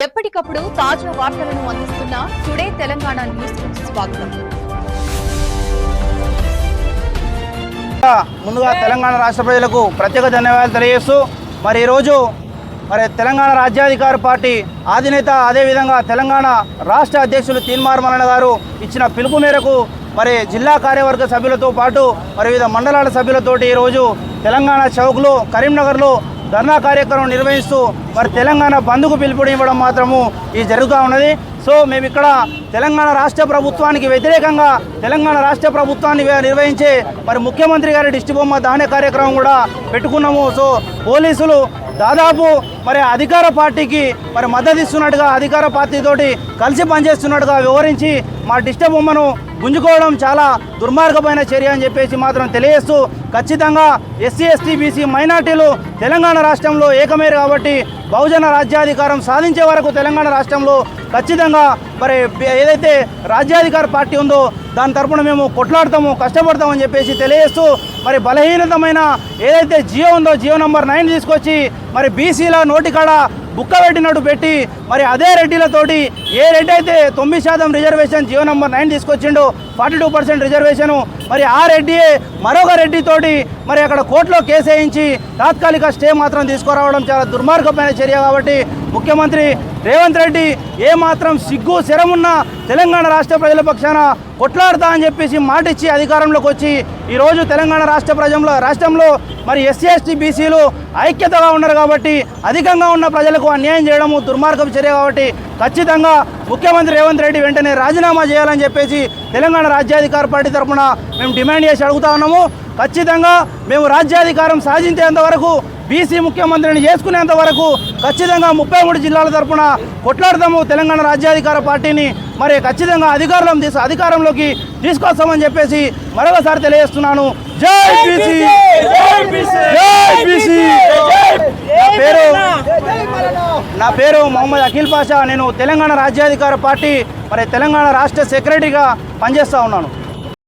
ఎప్పటికప్పుడు తాజా వార్తలను అందిస్తున్న టుడే తెలంగాణ న్యూస్ స్వాగతం. ముందుగా తెలంగాణ రాష్ట్ర ప్రజలకు ప్రత్యేక ధన్యవాదాలు తెలియజేస్తూ మరి ఈరోజు మరి తెలంగాణ రాజ్యాధికార పార్టీ అధినేత అదేవిధంగా తెలంగాణ రాష్ట్ర అధ్యక్షులు తీన్మార్ గారు ఇచ్చిన పిలుపు మేరకు మరి జిల్లా కార్యవర్గ సభ్యులతో పాటు మరి వివిధ మండలాల సభ్యులతోటి ఈరోజు తెలంగాణ చౌక్లో కరీంనగర్లో ధర్నా కార్యక్రమం నిర్వహిస్తూ మరి తెలంగాణ బంద్కు పిలుపునివ్వడం మాత్రము ఇది జరుగుతూ ఉన్నది. సో మేము ఇక్కడ తెలంగాణ రాష్ట్ర ప్రభుత్వానికి వ్యతిరేకంగా తెలంగాణ రాష్ట్ర ప్రభుత్వాన్ని నిర్వహించే మరి ముఖ్యమంత్రి గారి దిష్టి బొమ్మ కార్యక్రమం కూడా పెట్టుకున్నాము. సో పోలీసులు దాదాపు మరి అధికార పార్టీకి మరి మద్దతు ఇస్తున్నట్టుగా అధికార పార్టీతోటి కలిసి పనిచేస్తున్నట్టుగా వివరించి మా డిస్టర్బ్ బొమ్మను గుంజుకోవడం చాలా దుర్మార్గమైన చర్య అని చెప్పేసి మాత్రం తెలియజేస్తూ ఖచ్చితంగా ఎస్సీ ఎస్టీ బీసీ మైనార్టీలు తెలంగాణ రాష్ట్రంలో ఏకమేరు కాబట్టి బహుజన రాజ్యాధికారం సాధించే వరకు తెలంగాణ రాష్ట్రంలో ఖచ్చితంగా మరి ఏదైతే రాజ్యాధికార పార్టీ ఉందో దాని తరపున మేము కొట్లాడతాము కష్టపడతామని చెప్పేసి తెలియజేస్తూ మరి బలహీనతమైన ఏదైతే జియో ఉందో జియో నంబర్ నైన్ తీసుకొచ్చి మరి బీసీల నోటికాడ బుక్క పెట్టినట్టు పెట్టి మరి అదే రెడ్డిలతోటి ఏ రెడ్డి అయితే తొమ్మిది శాతం రిజర్వేషన్ జియో నంబర్ నైన్ తీసుకొచ్చిండు ఫార్టీ టూ పర్సెంట్ రిజర్వేషను మరి ఆ రెడ్డియే మరొక రెడ్డితోటి మరి అక్కడ కోర్టులో కేసు వేయించి తాత్కాలిక స్టే మాత్రం తీసుకురావడం చాలా దుర్మార్గమైన చర్య కాబట్టి ముఖ్యమంత్రి రేవంత్ రెడ్డి ఏ మాత్రం సిగ్గు శరమున్న తెలంగాణ రాష్ట్ర ప్రజల పక్షాన కొట్లాడతా అని చెప్పేసి మాటిచ్చి అధికారంలోకి వచ్చి ఈరోజు తెలంగాణ రాష్ట్ర ప్రజల రాష్ట్రంలో మరి ఎస్సీ ఎస్టీ బీసీలు ఐక్యతగా ఉన్నారు కాబట్టి అధికంగా ఉన్న ప్రజలకు అన్యాయం చేయడము దుర్మార్గం చర్య కాబట్టి ఖచ్చితంగా ముఖ్యమంత్రి రేవంత్ రెడ్డి వెంటనే రాజీనామా చేయాలని చెప్పేసి తెలంగాణ రాజ్యాధికార పార్టీ తరఫున మేము డిమాండ్ చేసి అడుగుతా ఉన్నాము. ఖచ్చితంగా మేము రాజ్యాధికారం సాధించేంత వరకు బీసీ ముఖ్యమంత్రిని చేసుకునేంత వరకు ఖచ్చితంగా ముప్పై మూడు జిల్లాల తరఫున కొట్లాడతాము తెలంగాణ రాజ్యాధికార పార్టీని. మరి ఖచ్చితంగా అధికారం తీసు అధికారంలోకి తీసుకొస్తామని చెప్పేసి మరొకసారి తెలియజేస్తున్నాను. జై బీసీ! జై బీసీ! నా పేరు నా పేరు మొహమ్మద్ అఖిల్ పాషా. నేను తెలంగాణ రాజ్యాధికార పార్టీ మరి తెలంగాణ రాష్ట్ర సెక్రటరీగా పనిచేస్తూ ఉన్నాను.